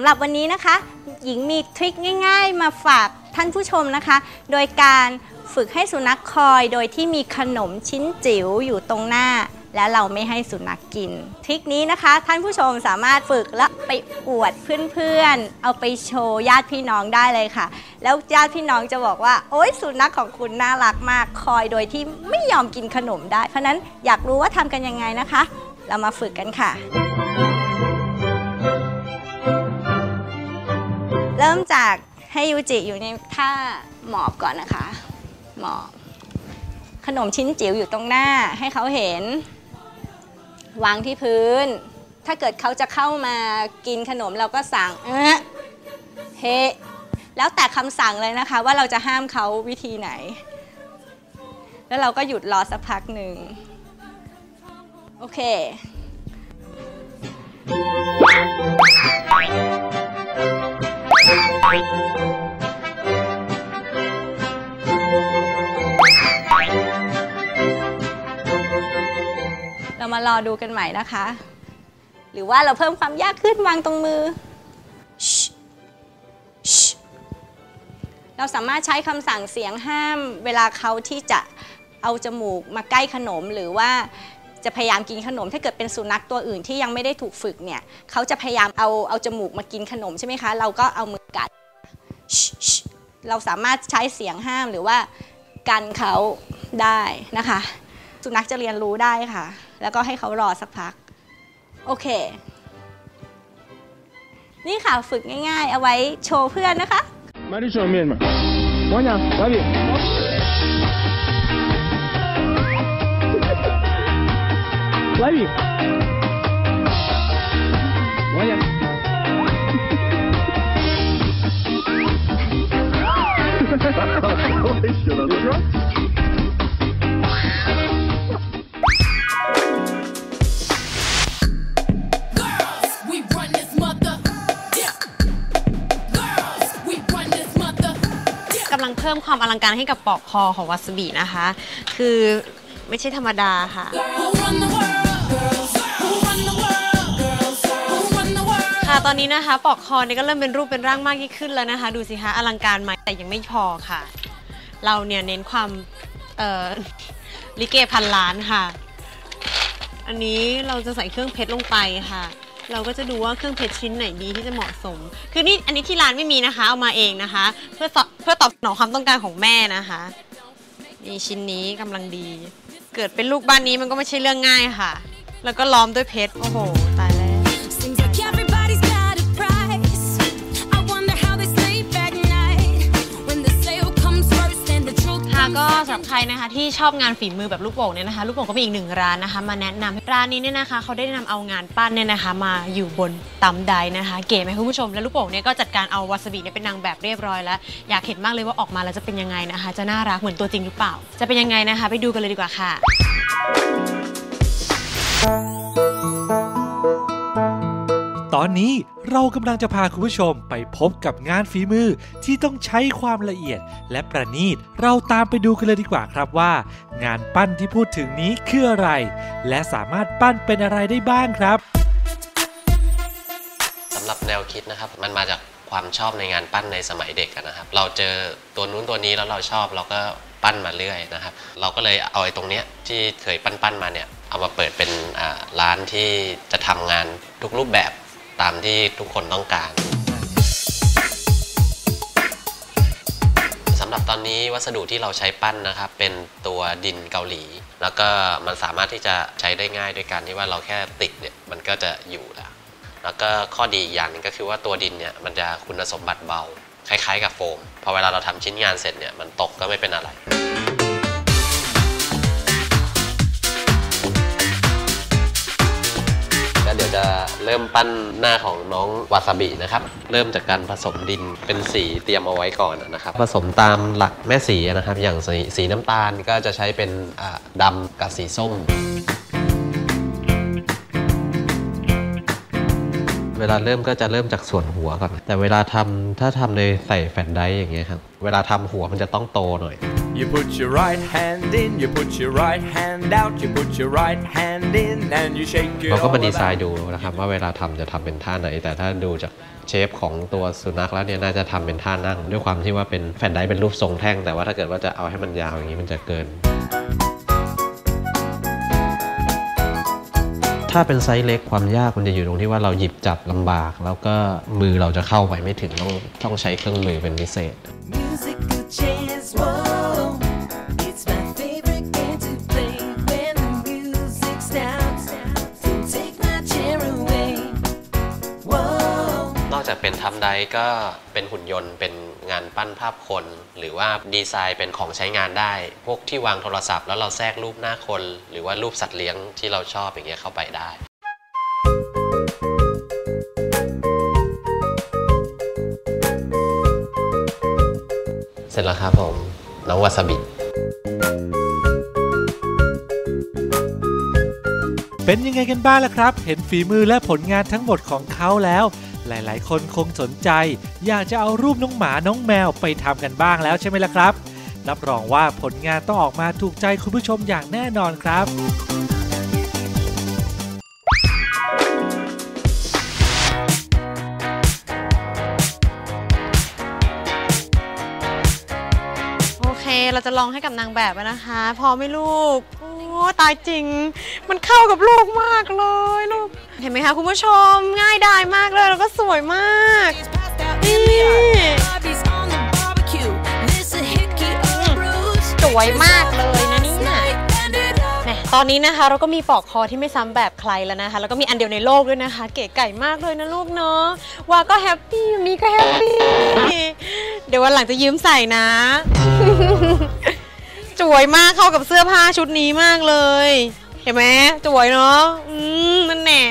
ำหรับวันนี้นะคะ หญิงมีทริคง่าย ๆ มาฝากท่านผู้ชมนะคะ โดยการฝึกให้สุนัขคอย โดยที่มีขนมชิ้นจิ๋วอยู่ตรงหน้า และเราไม่ให้สุนัขกกิน ทริคนี้นะคะ ท่านผู้ชมสามารถฝึกและไปอวดเพื่อนๆ เอาไปโชว์ญาติพี่น้องได้เลยค่ะ แล้วญาติพี่น้องจะบอกว่า โอ๊ยสุนัขของคุณน่ารักมากคอยโดยที่ไม่ยอมกินขนมได้ เพราะนั้นอยากรู้ว่าทำกันยังไงนะคะ เรามาฝึกกันค่ะ เริ่มจากให้ยูจิอยู่ในท่าหมอบก่อนนะคะ หมอบ ขนมชิ้นจิ๋วอยู่ตรงหน้าให้เขาเห็น วางที่พื้น ถ้าเกิดเขาจะเข้ามากินขนมเราก็สั่งเอะเฮแล้วแต่คำสั่งเลยนะคะ ว่าเราจะห้ามเขาวิธีไหน แล้วเราก็หยุดรอสักพักหนึ่ง โอเค เรามารอดูกันใหม่นะคะ หรือว่าเราเพิ่มความยากขึ้นวางตรงมือชิชิเราสามารถใช้คำสั่งเสียงห้ามเวลาเขาที่จะเอาจมูกมาใกล้ขนมหรือว่า จะพยายามกินขนม ถ้าเกิดเป็นสุนัขตัวอื่นที่ยังไม่ได้ถูกฝึกเนี่ยเขาจะพยายามเอาเอาจมูกมากินขนมใช่ไหมคะ เราก็เอามือกัดเราสามารถใช้เสียงห้ามหรือว่ากันเขาได้นะคะ สุนัขจะเรียนรู้ได้ค่ะ แล้วก็ให้เขารอสักพัก โอเค นี่ค่ะฝึกง่ายๆ เอาไว้โชว์เพื่อนนะคะมาที่โชว์เมียนมาวันยังวันยัง Yeah. Girls, we run this mother. Yeah. กำลังเพิ่มความอลังการให้กับปอกคอของวาซาบินะคะ คือไม่ใช่ธรรมดาค่ะ ตอนนี้นะคะปอกคอเนี่ยก็เริ่มเป็นรูปเป็นร่างมากยิ่งขึ้นแล้วนะคะ ดูสิคะอลังการไหมแต่ยังไม่พอค่ะ เราเนี่ยเน้นความเอ่อลิเกพันล้านค่ะ อันนี้เราจะใส่เครื่องเพชรลงไปค่ะ เราก็จะดูว่าเครื่องเพชรชิ้นไหนดีที่จะเหมาะสม คือนี่อันนี้ที่ร้านไม่มีนะคะ เอามาเองนะคะ เพื่อเพื่อตอบสนองความต้องการของแม่นะคะนี่ชิ้นนี้กำลังดี เกิดเป็นลูกบ้านนี้มันก็ไม่ใช่เรื่องง่ายค่ะ แล้วก็ล้อมด้วยเพชรโอ้โหตาย ก็สำหรับใครนะคะที่ชอบงานฝีมือแบบลูกโป่งเนี่ยนะคะลูกโป่งก็มีอีกหนึ่งร้านนะคะ มาแนะนำร้านนี้เนี่ยนะคะเขาได้นำเอางานปั้นเนี่ยนะคะ มาอยู่บนตำไดนะคะ เก๋ไหมคุณผู้ชมและลูกโป่งเนี่ยก็จัดการเอาวาซาบิเนี่ยเป็นนางแบบเรียบร้อยแล้ว อยากเห็นมากเลยว่าออกมาแล้วจะเป็นยังไงนะคะ จะน่ารักเหมือนตัวจริงหรือเปล่า จะเป็นยังไงนะคะ ไปดูกันเลยดีกว่าค่ะ ตอนนี้เรากำลังจะพาคุณผู้ชมไปพบกับงานฝีมือที่ต้องใช้ความละเอียดและประณีต เราตามไปดูกันเลยดีกว่าครับว่า งานปั้นที่พูดถึงนี้คืออะไร และสามารถปั้นเป็นอะไรได้บ้างครับสำหรับแนวคิดนะครับ มันมาจากความชอบในงานปั้นในสมัยเด็กนะครับ เราเจอตัวนู้นตัวนี้แล้วเราชอบเราก็ปั้นมาเรื่อยนะครับ เราก็เลยเอาไอ้ตรงเนี้ยที่เคยปั้นปั้นๆมาเนี่ยเอามาเปิดเป็นร้านที่จะทำงานทุกรูปแบบ ตามที่ทุกคนต้องการสำหรับตอนนี้วัสดุที่เราใช้ปั้นนะครับ เป็นตัวดินเกาหลี แล้วก็มันสามารถที่จะใช้ได้ง่ายด้วยการที่ว่าเราแค่ติดเนี่ยมันก็จะอยู่แล้วแล้วก็ข้อดีอีกอย่างนึงก็คือว่าตัวดินเนี่ยมันจะคุณสมบัติเบา คล้ายๆ กับโฟมพอเวลาเราทำชิ้นงานเสร็จเนี่ยมันตกก็ไม่เป็นอะไร จะเริ่มปั้นหน้าของน้องวาซาบินะครับ เริ่มจากการผสมดินเป็นสีเตรียมเอาไว้ก่อนนะครับ ผสมตามหลักแม่สีนะครับ อย่างสีสีน้ำตาลก็จะใช้เป็นอ่าดำกับสีส้มเวลาเริ่มก็จะเริ่มจากส่วนหัวก่อน แต่เวลาทำถ้าทำในใส่แฟนไดร์อย่างเงี้ยครับ เวลาทำหัวมันจะต้องโตหน่อย You put your right hand in, you put your right hand out, you put your right hand in, and you shake it เราก็ all มาดีไซ about. น์ดูนะครับว่าเวลาทำจะทำเป็นท่าไหน แต่ถ้าดูจากเชฟของตัวสุนัขแล้วเนี่ยน่าจะทำเป็นท่านั่ง ด้วยความที่ว่าเป็นแฟนไดร์เป็นรูปทรงแท่ง แต่ว่าถ้าเกิดว่าจะเอาให้มันยาวอย่างนี้มันจะเกิน ถ้าเป็นไซส์เล็กความยากมันจะอยู่ตรงที่ว่าเราหยิบจับลำบาก แล้วก็มือเราจะเข้าไปไม่ถึงต้องต้องใช้เครื่องมือเป็นพิเศษ จากเป็นทำไดก็เป็นหุ่นยนต์เป็นงานปั้นภาพคน หรือว่าดีไซน์เป็นของใช้งานได้ พวกที่วางโทรศัพท์แล้วเราแทรกรูปหน้าคน หรือว่ารูปสัตว์เลี้ยงที่เราชอบอย่างเงี้ยเข้าไปได้เสร็จแล้วครับผม น้องวาซาบิ เป็นยังไงกันบ้างล่ะครับ เห็นฝีมือและผลงานทั้งหมดของเขาแล้ว หลายๆ คนคงสนใจ อยากจะเอารูปน้องหมาน้องแมวไปทำกันบ้างแล้วใช่ไหมล่ะครับ รับรองว่าผลงานต้องออกมาถูกใจคุณผู้ชมอย่างแน่นอนครับ เคเราจะลองให้กับนางแบบนะคะ พอไหม่ลูก โอ้ตายจริง มันเข้ากับลูกมากเลยลูก เห็นไหมคะคุณผู้ชมง่ายดายมากเลย แล้วก็สวยมากสวยมากเลยนะนี่ ตอนนี้นะคะเราก็มีปลอกคอที่ไม่ซ้ำแบบใครแล้วนะคะ แล้วก็มีอันเดียวในโลกด้วยนะคะ เก๋ไก่มากเลยนะลูกเนาะว่าก็แฮปปี้มีก็แฮปปี้เดี๋ยววันหลังจะยืมใส่นะสวยมากเข้ากับเสื้อผ้าชุดนี้มากเลย เห็นไหมสวยเนาะอืมนั่นแน่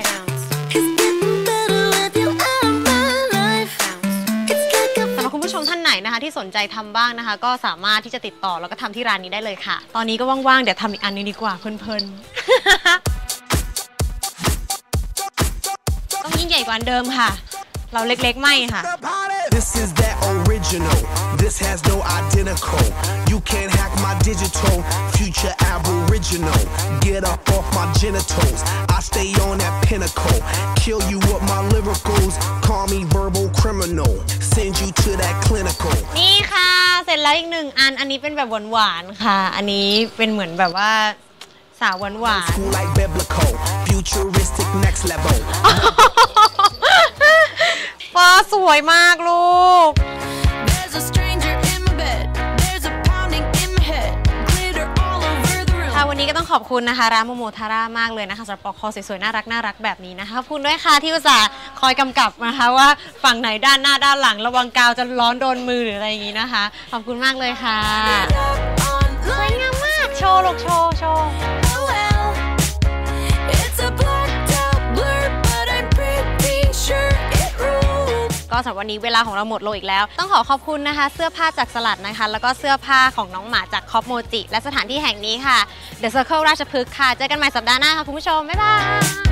ที่สนใจทำบ้างนะคะ ก็สามารถที่จะติดต่อแล้วก็ทำที่ร้านนี้ได้เลยค่ะ ตอนนี้ก็ว่างๆ เดี๋ยวทำอีกอันนึงดีกว่าเพลินๆ ต้องยิ่งใหญ่กว่าเดิมค่ะ เราเล็กๆไม่ค่ะ original. This has no identical. You can't hack my digital. Future aboriginal. Get up off my genitals. I stay on that pinnacle. Kill you with my lyricals. Call me verbal criminal. Send you to that clinical. นี่ค่ะ เสร็จแล้วอีกหนึ่งอัน อันนี้เป็นแบบหวานๆค่ะ อันนี้เป็นเหมือนแบบว่าสาวหวาน School like biblical. Futuristic next level. ๆฟ้าสวยมากลูก ก ขอบคุณนะคะร้านโมโมทาร่ามากเลยนะคะสำหรับปลอกคอสวยๆน่ารักน่ารักแบบนี้นะคะขอบคุณด้วยค่ะที่อุตส่าห์คอยกำกับนะคะว่าฝั่งไหนด้านหน้าด้านหลัง ระวังกาวจะร้อนโดนมือหรืออะไรอย่างนี้นะคะ ขอบคุณมากเลยค่ะสวย Online. งามมากโชว์ลูกโชว์โชว์ สำหรับวันนี้เวลาของเราหมดลงอีกแล้ว ต้องขอขอบคุณนะคะ เสื้อผ้าจากสลัดนะคะ แล้วก็เสื้อผ้าของน้องหมาจากคอปโมจิ และสถานที่แห่งนี้ค่ะ The Circle ราชพฤกษ์ค่ะ เจอกันใหม่สัปดาห์หน้าค่ะคุณผู้ชม บ๊ายบาย